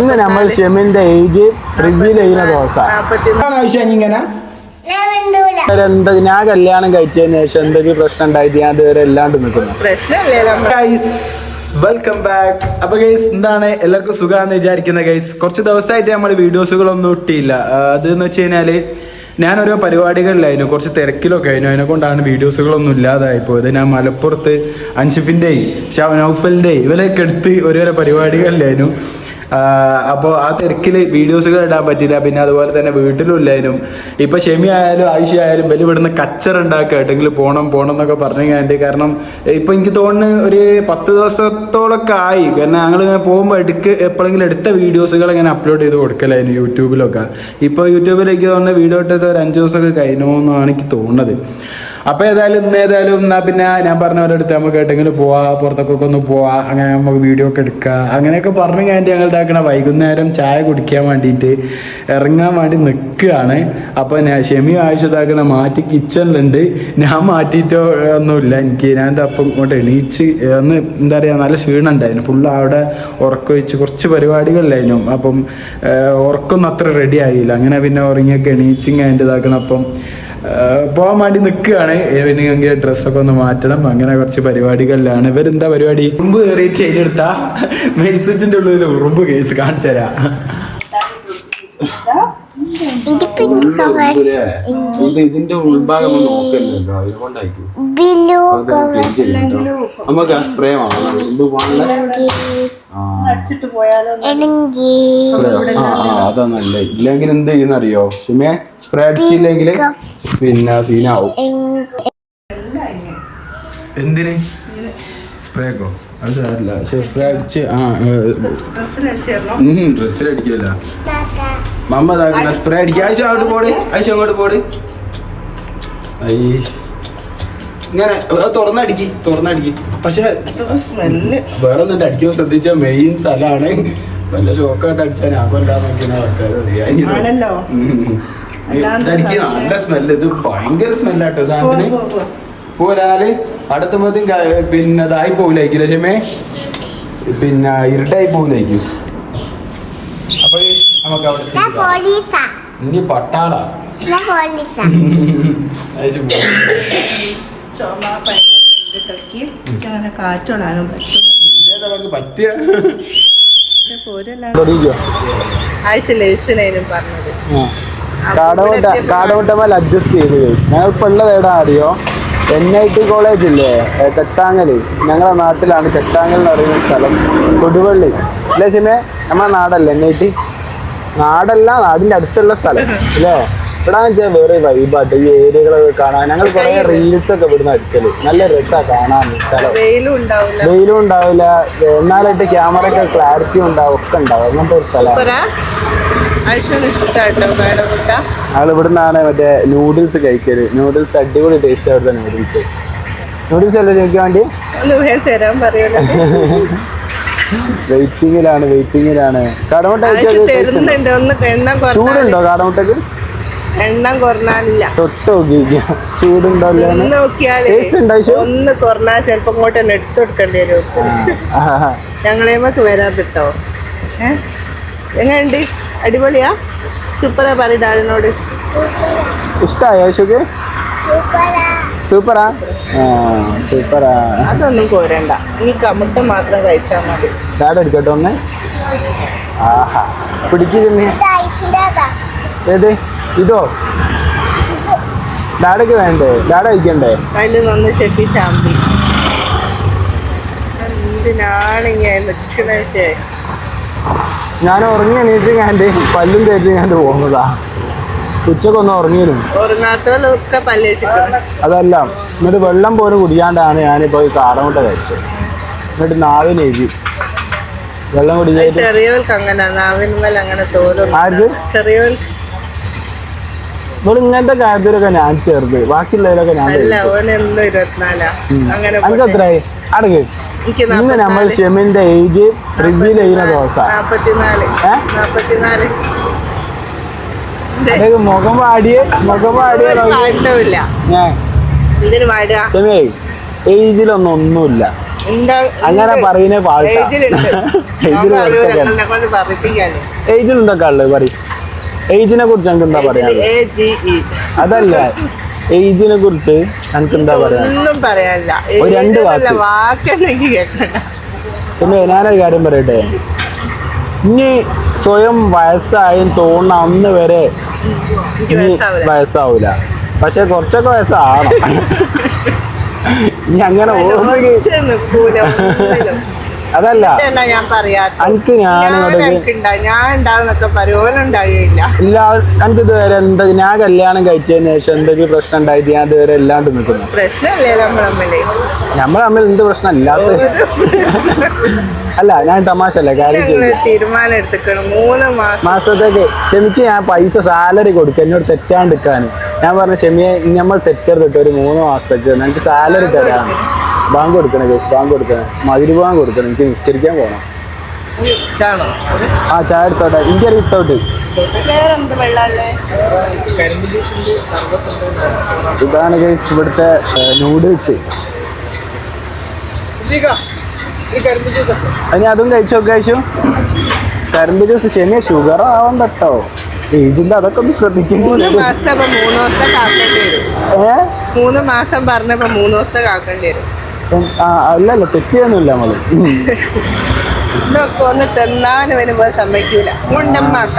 ഇന്ന് നമ്മൾ ഷെമിന്റെ age review ചെയ്യുന്ന ദിവസം. ഇങ്ങനെ? എന്താ ഞാൻ കല്യാണം കഴിച്ചതിന് ശേഷം എന്തൊക്കെ പ്രശ്നം ഉണ്ടായിട്ട് ഞാൻ ഇതുവരെ എല്ലാണ്ട് നിൽക്കുന്നു. വെൽക്കം ബാക്ക് അപ്പൊ ഗൈസ് എന്താണ് എല്ലാവർക്കും സുഖമാണെന്ന് വിചാരിക്കുന്ന ഗൈസ് കുറച്ച് ദിവസമായിട്ട് നമ്മൾ വീഡിയോസുകളൊന്നും ഇട്ടിയില്ല അത് അതെന്ന് വെച്ച് കഴിഞ്ഞാൽ ഞാൻ ഓരോ പരിപാടികളിലായിരുന്നു. കുറച്ച് തിരക്കിലൊക്കെ ആയിരുന്നു. അതിനെ കൊണ്ടാണ് വീഡിയോസുകളൊന്നും ഇല്ലാതായി പോയത്. ഞാൻ മലപ്പുറത്ത് അൻഷിഫിന്റെയും നൗഫലിന്റെയും ഇവരെയൊക്കെ എടുത്ത് ഓരോരോ പരിപാടികളിലായിരുന്നു. അപ്പോൾ ആ തിരക്കിൽ വീഡിയോസുകൾ ഇടാൻ പറ്റില്ല പിന്നെ അതുപോലെ തന്നെ വീട്ടിലും ഇല്ലായിരുന്നു. ഇപ്പോൾ ഷെമി ആയാലും ആയിഷ ആയാലും വലിയ ഇവിടുന്ന് കച്ചറ ഉണ്ടാക്കുക. എവിടെയെങ്കിലും പോകണം പോകണം എന്നൊക്കെ പറഞ്ഞു കഴിഞ്ഞിട്ട് കാരണം ഇപ്പോൾ എനിക്ക് തോന്നുന്നു ഒരു പത്ത് ദിവസത്തോളൊക്കെ ആയി. കാരണം ഞങ്ങൾ ഇങ്ങനെ പോകുമ്പോൾ എടുക്ക് എപ്പോഴെങ്കിലും എടുത്ത വീഡിയോസുകൾ ഇങ്ങനെ അപ്ലോഡ് ചെയ്ത് കൊടുക്കലായിരുന്നു യൂട്യൂബിലൊക്കെ. ഇപ്പോൾ യൂട്യൂബിലേക്ക് തോന്നുന്ന വീഡിയോ ഇട്ടിട്ട് ഒരു അഞ്ച് ദിവസമൊക്കെ കഴിഞ്ഞു എന്നാണ് എനിക്ക് തോന്നുന്നത്. അപ്പൊ ഏതായാലും ഇന്ന് ഏതായാലും എന്നാ പിന്നെ ഞാൻ പറഞ്ഞവരുടെ അടുത്ത് നമുക്ക് എട്ടെങ്കിലും പോവാ പുറത്തൊക്കെ ഒന്ന് പോവാ അങ്ങനെ നമുക്ക് വീഡിയോ ഒക്കെ എടുക്കുക അങ്ങനെയൊക്കെ പറഞ്ഞു കഴിഞ്ഞിട്ട് ഞങ്ങൾ ഇതാക്കണ വൈകുന്നേരം ചായ കുടിക്കാൻ വേണ്ടിയിട്ട് ഇറങ്ങാൻ വേണ്ടി നിൽക്കുകയാണ്. അപ്പൊ ഞാൻ ഷെമി ആവശ്യത്താക്കണ മാറ്റി കിച്ചണിലുണ്ട്. ഞാൻ മാറ്റിയിട്ടോ ഒന്നുമില്ല. എനിക്ക് ഞാൻ അപ്പം ഇങ്ങോട്ട് എണീച്ച് ഒന്ന് എന്താ പറയുക നല്ല ക്ഷീണം ഉണ്ടായിരുന്നു. ഫുള്ള് അവിടെ ഉറക്കം വെച്ച് കുറച്ച് പരിപാടികളിലായിരുന്നു അപ്പം ഉറക്കൊന്നും അത്ര റെഡി ആയില്ല. അങ്ങനെ പിന്നെ ഉറങ്ങിയൊക്കെ എണീച്ചിങ് അതിന്റെ ഇതാക്കണം അപ്പം പോകാൻ വേണ്ടി നിൽക്കുകയാണ്. പിന്നെ എനിക്ക് ഡ്രസ്സൊക്കെ ഒന്ന് മാറ്റണം. അങ്ങനെ കുറച്ച് പരിപാടികളിലാണ്. ഇവരെന്താ പരിപാടി? ഉറുമ്പ് കയറിയിട്ട് ചെയ്തെടുത്ത മെയിൻ സ്വിച്ചിന്റെ ഉള്ളിൽ ഉറുമ്പ് കേസ് കാണിച്ചു തരാം. ഇത് ഇതിന്റെ ഉൾഭാഗം നോക്കല്ലോ അതുകൊണ്ടായിരിക്കും. Below നമുക്ക് ആ സ്പ്രേ വാങ്ങണം ഇത് വാങ്ങല അടിച്ചിട്ട് പോയാലോ Enengi. ആ ആ അതാ നല്ല ഇല്ലെങ്കിൽ എന്ത് ചെയ്യുന്നറിയോ? ഷിമേ സ്പ്രേ അടിച്ചില്ലെങ്കിൽ പിന്നെ സീനാവും എന്തിന്? സ്പ്രേക്കോ? അത് സാരില്ല. പക്ഷെ സ്പ്രേ അടിച്ച് ആ ഡ്രസ്സിൽ അടിക്കില്ല മമ്മ ഇതാക്കണ സ്പ്രേ അടിക്കുക ആയിഷ അങ്ങോട്ട് പോട്. ആയിഷ അങ്ങോട്ട് പോട്. ഐ ഇങ്ങനെ തുറന്നടിക്ക് തുറന്നടിക്ക്. പക്ഷെ സ്മെല്ല് വേറെ ഒന്നും അടിക്കുമ്പോൾ ശ്രദ്ധിച്ച മെയിൻ സ്ഥലമാണ് വല്ല ഷോക്കായിട്ട് അടിച്ചാൽ ഞാൻ കൊല്ലാൻ നോക്കിയ ആൾക്കാർ ആണല്ലോ അല്ലാണ്ട് നല്ല സ്മെല്ല് ഇത് ഭയങ്കര സ്മെല്ലാട്ടോ സാധനത്തിന്. പോരാൽ അടുത്തുമ്പോഴത്തേക്കും പിന്നെ ഇതായി പോകില്ലായിരിക്കും ലക്ഷ്മേ പിന്നെ ഇരുട്ടായി പോകില്ലായിരിക്കും അപ്പൊ നമുക്ക് അവിടെ. ഇനി പട്ടാള. പറ്റിയ? ആഴ്ച പറഞ്ഞത്. കാടമുട്ട അഡ്ജസ്റ്റ് ചെയ്ത് കഴിച്ചു ഞങ്ങൾ ഇപ്പൊ ഉള്ളത് എവിടാ അറിയോ എൻ ഐ ടി കോളേജ് ഇല്ലേ? ഏ, തെട്ടാങ്ങൽ. ഞങ്ങളുടെ നാട്ടിലാണ് തെട്ടാങ്ങൽ എന്ന് പറയുന്ന സ്ഥലം. കൊടുവള്ളി. അല്ലേ ചിമേ നമ്മളെ നാടല്ലേ എൻ ഐ ടി നാടല്ല അതിന്റെ അടുത്തുള്ള സ്ഥലം. അല്ലേ? ഇവിടെ വെച്ചാൽ വേറെ വൈബാട്ട് ഈ ഏരിയകളൊക്കെ കാണാൻ. ഞങ്ങൾ കുറെ റീൽസ് ഒക്കെ ഇവിടുന്ന് എടുക്കൽ. നല്ല രസമാണ് കാണാൻ സ്ഥലം. വെയിലും ഉണ്ടാവില്ല വെയിലും ഉണ്ടാവില്ല എന്നാലായിട്ട് ക്യാമറ ഒക്കെ ക്ലാരിറ്റി ഉണ്ടാവും. ഒക്കെ ഉണ്ടാവും. അങ്ങനത്തെ ഒരു സ്ഥലമാണ്. പോരാ ഇവിടെ നിന്നാണ് മറ്റേ നൂഡിൽസ് കഴിക്കൽ. നൂഡിൽസ് അടിപൊളി ടേസ്റ്റ് അവിടുത്തെ നൂഡിൽസ് നൂഡിൽസ് അല്ലേ ചോദിക്കാൻ വേണ്ടി? വെയിറ്റിങ്ങിലാണ് വെയിറ്റിങ്ങിലാണ് കടമുട്ട ചൂടുണ്ടോ കാടമുട്ടക്ക്? എണ്ണം കുറഞ്ഞാലില്ല തൊട്ട് നോക്കി ചൂടുണ്ടോ ഒന്ന് കുറഞ്ഞാൽ ചിലപ്പോ ഇങ്ങോട്ട് തന്നെ എടുത്തു കൊടുക്കേണ്ടി വരും. ഞങ്ങളേമൊക്കെ വരാൻ കിട്ടോ ഏ? എങ്ങനെയുണ്ട്? അടിപൊളിയാ? സൂപ്പറാ പറയും ഡാഡിനോട് ഇഷ്ടായോ യേശുക്ക് സൂപ്പറാ. ആ സൂപ്പറാ. അതൊന്നും കോരണ്ട. ഈ കമുട്ട മാത്രം കഴിച്ചാൽ മതി. ഡാഡ് എടുക്കട്ടെ ഒന്ന്. ആഹാ. പിടിക്കുന്നു ഏത്? ഇതോ? ഡാഡയ്ക്ക് വേണ്ടേ? ഡാഡ കഴിക്കണ്ടേ? അതിൽ നിന്ന് ചെപ്പി ചാമ്പി. എന്തിനാണ് ഇങ്ങനെ നിൽക്കണേ ശേ? ഞാൻ ഉറങ്ങി എണീറ്റ് ഞാൻ പല്ലും തേച്ച് ഞാൻ പോകുന്നതാ. ഉച്ചക്കൊന്ന് ഉറങ്ങിയിരുന്നു അതല്ല എന്നിട്ട് വെള്ളം പോലും കുടിക്കാണ്ടാണ് ഞാനിപ്പോ ഈ കാടമുട്ട കഴിച്ചത്. എന്നിട്ട് എഴുതി. വെള്ളം കുടിച്ചു ചെറിയവർക്ക് അങ്ങനെ നാവിന്മേൽ അങ്ങനെ തോലും ആർക്ക്? ചെറിയവർക്ക് ഇവിടെ ഇങ്ങനത്തെ കാര്യത്തിലൊക്കെ ഞാൻ ചേർത്ത്. ബാക്കിയുള്ളതിലൊക്കെ ഞാൻ അങ്ങനെ. എത്രയായി? അടക്ക്. ഇന്ന് നമ്മൾ. ഷെമിന്റെ ഏജ് റിവ്യൂ ചെയ്യുന്ന ദിവസം. മുഖം പാടിയേ മുഖം പാടിയ ഏജിലൊന്നും ഒന്നുമില്ല. അങ്ങനെ. പറയുന്നേ പാട്ടാ. ഏജിലുണ്ട്. ഏജിൽ നമുക്ക് അറിയൂല, കുറച്ചൊക്കെ ഞങ്ങളെ കൊണ്ട് പറയിപ്പിക്കാന്. ഏജിൽ എന്തൊക്കെ ഉള്ളത്? പറ ഏജിനെ കുറിച്ച് എന്താ പറയാ. അതല്ല? ഏജിനെ കുറിച്ച് എനിക്ക് എന്താ പറയാ? ഒന്നും പറയാനില്ല. ഒരു രണ്ട് വാക്ക്. കേൾക്കണ്ട. പിന്നെ ഞാനൊരു കാര്യം പറയട്ടെ? ഇനി സ്വയം വയസ്സായി തോന്നുന്ന അന്ന് വരെ എനിക്ക് ഇനി വയസ്സാവൂല. പക്ഷെ കുറച്ചൊക്കെ വയസ്സാണ് ഇനി അങ്ങനെ ഓർമ്മ നിൽക്കൂല ഒന്നിലും. അതല്ല. ഞാൻ പറയാത്ത ഞാൻ ഉണ്ടാവുന്നൊക്കെ പറയുവാനുണ്ടാകുകയില്ല ഇല്ല എനിക്ക് ഇതുവരെ എന്താ ഞാൻ കല്യാണം കഴിച്ചതിന് ശേഷം എന്തൊക്കെ പ്രശ്നം ഉണ്ടായിട്ട് ഞാൻ ഇതുവരെ ഇല്ലാണ്ട് നിൽക്കുന്നു. പ്രശ്നമല്ലേ നമ്മൾ തമ്മിൽ? നമ്മൾ തമ്മിൽ എന്ത് പ്രശ്നം? ഇല്ലാത്ത അല്ല ഞാൻ തമാശ അല്ല കാര്യം തീരുമാനം എടുത്തിക്കണം മൂന്ന് മാസം മാസത്തേക്ക് ക്ഷമിക്ക് ഞാൻ പൈസ സാലറി കൊടുക്കുക എന്നോട് തെറ്റാണ്ടിരിക്കാൻ ഞാൻ പറഞ്ഞു ക്ഷമിയെ നമ്മൾ തെറ്റരുതിട്ട് ഒരു മൂന്ന് മാസത്തേക്ക് എനിക്ക് സാലറി തരാം ബാങ്ക് കൊടുക്കണേ ജോസ് ബാങ്ക് കൊടുക്കണേ മതിരി ബാങ്ക് കൊടുക്കണം എനിക്ക് നിസ്കരിക്കാൻ പോകണം ആ ചായ എടുത്തോട്ടെ. എനിക്കറിയാം ഇട്ടോട്ട്. വേറെന്ത് വെള്ളല്ലേ? ഇതാണ് ഗൈസ് ഇവിടുത്തെ നൂഡിൽസ് അതിന് അതും കഴിച്ചു നോക്കി കഴിച്ചു. കരിമ്പ് ജ്യൂസ് ശനി ഷുഗർ ആവാൻ തട്ടോ ഏജിന്റെ അതൊക്കെ ഒന്ന് ശ്രദ്ധിക്കും മൂന്ന് മാസം പറഞ്ഞപ്പോ മൂന്ന് ദിവസത്തെ കാക്കേണ്ടി വരും. ആ, അല്ലല്ല തെറ്റിയൊന്നുമില്ല നമ്മൾ. ഉം. ഇതൊക്കെ ഒന്ന് തിന്നാൻ വരുമ്പോ സമ്മതിക്കൂല. മുണ്ടമ്മാക്ക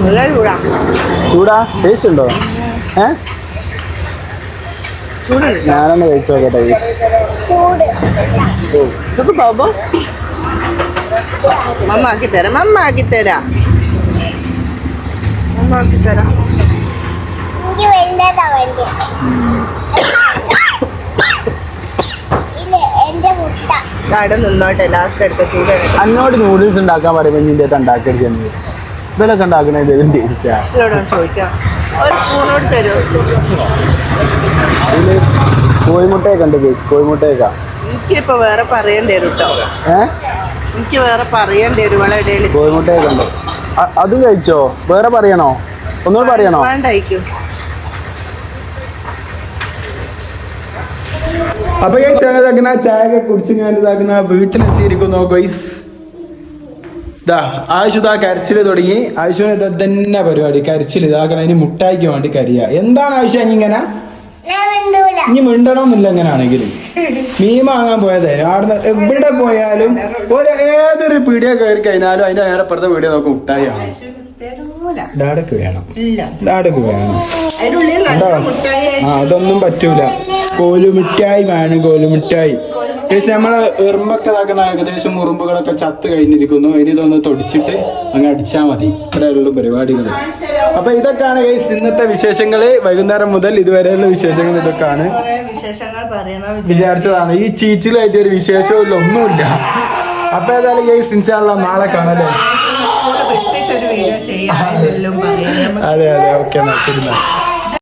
നല്ല ചൂടാ. ചൂടാ? ടേസ്റ്റ് ഉണ്ടോ? ഏ? ഞാനൊന്ന് കഴിച്ചു നോക്കട്ടെ ഇതൊക്കെ ബാബു മമ്മ ആക്കി തരാം മമ്മ ആക്കി തരാം മമ്മ ആക്കി തരാം എനിക്ക് വലുതാ വേണ്ടി. അവിടെ നിന്നോട്ടെ ലാസ്റ്റ് എടുത്ത ചൂട് അന്നോട് നൂഡിൽസ് ഉണ്ടാക്കാൻ പറയുമ്പോൾ നിന്റെ ഉണ്ടാക്കരുത് ചെന്ന് ഇതിലൊക്കെ ഉണ്ടാക്കണത് ഇതിന്റെ കോഴിമുട്ടയൊക്കെ ഉണ്ട് ബേസ് കോഴിമുട്ടയൊക്കെ. എനിക്കിപ്പോ വേറെ പറയേണ്ടി വരും കേട്ടോ എനിക്ക് വേറെ പറയേണ്ടി വരും ഇടയിൽ കോഴിമുട്ടയൊക്കെ ഉണ്ട്. അ- അതും കഴിച്ചോ? വേറെ പറയണോ? ഒന്നുകൂടെ പറയണോ? വേണ്ടായിരിക്കും. അപ്പൊ ഗൈസ് ഞാൻ ഇതാക്കുന്ന ചായ ഒക്കെ കുടിച്ച് ഞാൻ ഇതാക്കുന്ന വീട്ടിലെത്തിയിരിക്കുന്നു ഗൈസ് ഇതാ ഇതാ കരച്ചിൽ തുടങ്ങി. ആവശ്യം തന്നെ പരിപാടി. കരച്ചിൽ ഇതാക്കണം. അതിന് മുട്ടായിക്ക് വേണ്ടി കരിയ. എന്താണ് ആവശ്യം ഇനി ഇങ്ങനെ? ഇനി മിണ്ടണമെന്നില്ല എങ്ങനെയാണെങ്കിൽ മീൻ വാങ്ങാൻ പോയതേ. അവിടെ എവിടെ പോയാലും ഒരു ഏതൊരു പീടിയ കയറി കഴിഞ്ഞാലും അതിന്റെ നേരെ അപ്പുറത്തെ പീടിയ നോക്കും മുട്ടായിയാണ്. ഡാഡക്ക് വേണം. ഡാഡക്ക് വേണം. അതൊന്നും പറ്റൂല. കോലുമിഠായി വേണം കോലുമിഠായി ഏകദേശം നമ്മളെ എറുമ്പൊക്കെ ഇതാക്കുന്ന ഏകദേശം ഉറുമ്പുകളൊക്കെ ചത്ത് കഴിഞ്ഞിരിക്കുന്നു. ഇനി ഇതൊന്ന് തൊടിച്ചിട്ട് അങ്ങ് അടിച്ചാൽ മതി. ഇത്രയുള്ള പരിപാടികൾ അപ്പൊ ഇതൊക്കെയാണ് ഗൈസ് ഇന്നത്തെ വിശേഷങ്ങൾ. വൈകുന്നേരം മുതൽ ഇതുവരെയുള്ള വിശേഷങ്ങൾ ഇതൊക്കെയാണ്. വിശേഷങ്ങൾ വിചാരിച്ചതാണ്. ഈ ചീച്ചിലായിട്ട് ഒരു വിശേഷവും ഒന്നുമില്ല. അപ്പൊ ഏതായാലും ഗൈസ് ഇൻഷാല്ല നാളെ കാണല്ലേ അതെ അതെ. ഓക്കെ എന്നാ ശരി